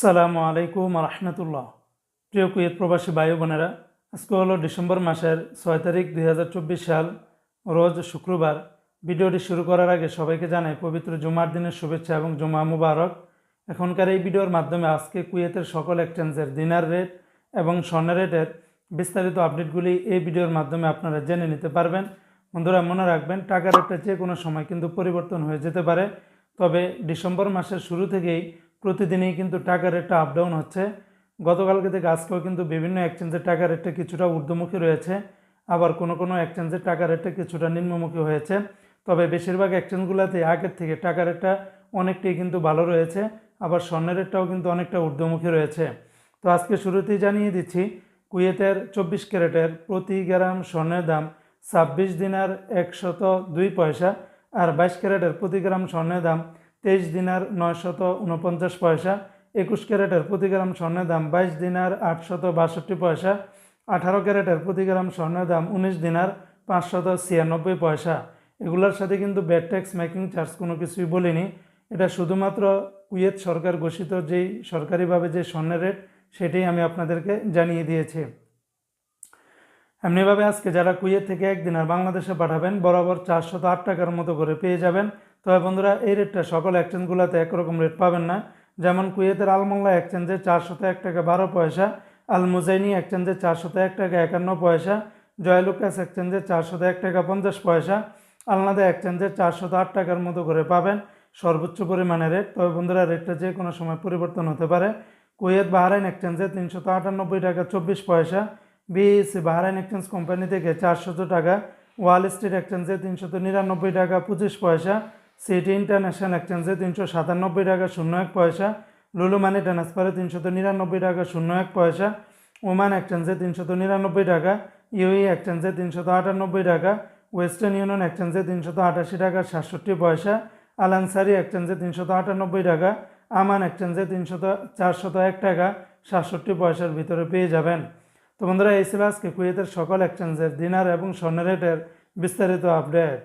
সালামু আলাইকুম রহমতুল্লাহ প্রিয় কুয়েত প্রবাসী ভাই বোনেরা আজকে হলো ডিসেম্বর মাসের ছয় তারিখ দুই হাজার চব্বিশ সাল, রোজ শুক্রবার। ভিডিওটি শুরু করার আগে সবাইকে জানাই পবিত্র জুমার দিনের শুভেচ্ছা এবং জুমা মুবারক। এখনকার এই ভিডিওর মাধ্যমে আজকে কুয়েতের সকল এক্সচেঞ্জের দিনার রেট এবং স্বর্ণের রেটের বিস্তারিত আপডেটগুলি এই ভিডিওর মাধ্যমে আপনারা জেনে নিতে পারবেন। বন্ধুরা, মনে রাখবেন, টাকার রেটটা যে কোনো সময় কিন্তু পরিবর্তন হয়ে যেতে পারে। তবে ডিসেম্বর মাসের শুরু থেকেই প্রতিদিনই কিন্তু টাকার রেটটা আপ ডাউন হচ্ছে। গতকালকে থেকে আজকেও কিন্তু বিভিন্ন এক্সচেঞ্জের টাকা রেটটা কিছুটা ঊর্ধ্বমুখী রয়েছে। আবার কোনো কোনো এক্সচেঞ্জের টাকা রেটটা কিছুটা নিম্নমুখী হয়েছে। তবে বেশিরভাগ এক্সচেঞ্জগুলোতে আগের থেকে টাকা রেটটা অনেকটাই কিন্তু ভালো রয়েছে। আবার স্বর্ণের রেটটাও কিন্তু অনেকটা ঊর্ধ্বমুখী রয়েছে। তো আজকে শুরুতেই জানিয়ে দিচ্ছি, কুয়েতের চব্বিশ ক্যারেটের প্রতি গ্রাম স্বর্ণের দাম ছাব্বিশ দিনার একশত দুই পয়সা আর বাইশ ক্যারেটের প্রতি গ্রাম স্বর্ণের দাম তেইশ দিনার নয়শত উনপঞ্চাশ পয়সা, একুশ ক্যারেটের প্রতি গ্রাম স্বর্ণের দাম বাইশ দিনার আটশত বাষট্টি পয়সা, আঠারো ক্যারেটের প্রতি গ্রাম স্বর্ণের দাম উনিশ দিনার পাঁচশত ছিয়ানব্বই পয়সা। এগুলোর সাথে কিন্তু ব্যাড ট্যাক্স, মেকিং চার্জ কোনো কিছুই বলিনি। এটা শুধুমাত্র কুয়েত সরকার ঘোষিত যেই সরকারিভাবে যে স্বর্ণের রেট, সেটাই আমি আপনাদেরকে জানিয়ে দিয়েছি। এমনিভাবে আজকে যারা কুয়েত থেকে একদিন আর বাংলাদেশে পাঠাবেন, বরাবর চারশত আট টাকার মতো করে পেয়ে যাবেন। তবে বন্ধুরা, এই রেটটা সকল এক্সচেঞ্জগুলোতে একরকম রেট পাবেন না। যেমন কুয়েতের আলমোল্লা এক্সচেঞ্জে চারশত এক টাকা বারো পয়সা আল মুজাইনি এক্সচেঞ্জে চারশত এক টাকা একান্ন পয়সা, জয়লুকাস এক্সচেঞ্জে চারশত এক টাকা পঞ্চাশ পয়সা, আলনাদা এক্সচেঞ্জে চারশত আট টাকার মতো করে পাবেন সর্বোচ্চ পরিমাণে রেট তবে বন্ধুরা রেটটা যে কোনো সময় পরিবর্তন হতে পারে। কুয়েত বাহারাইন এক্সচেঞ্জে তিনশত আটানব্বই টাকা চব্বিশ পয়সা বিএসসি বাহারাইন এক্সচেঞ্জ কোম্পানি থেকে চারশত টাকা, ওয়াল স্ট্রিট এক্সচেঞ্জে তিনশত নিরানব্বই টাকা পঁচিশ পয়সা সিটি ইন্টারন্যাশনাল এক্সচেঞ্জে তিনশো সাতানব্বই টাকা শূন্য এক পয়সা, লুলু মানি ট্রান্সফারে তিনশত নিরানব্বই টাকা শূন্য এক পয়সা, ওমান এক্সচেঞ্জে তিনশত নিরানব্বই টাকা ইউই এক্সচেঞ্জে তিনশত আটানব্বই টাকা, ওয়েস্টার্ন ইউনিয়ন এক্সচেঞ্জে তিনশত আটাশি টাকা সাতষট্টি পয়সা, আলানসারি এক্সচেঞ্জে তিনশত আটানব্বই টাকা, আমান এক্সচেঞ্জে তিনশত চারশত এক টাকা সাতষট্টি পয়সার ভিতরে পেয়ে যাবেন। তো বন্ধুরা, এই ছিল আজকে কুয়েতের সকল এক্সচেঞ্জের দিনার এবং স্বর্ণ রেটের বিস্তারিত আপডেট।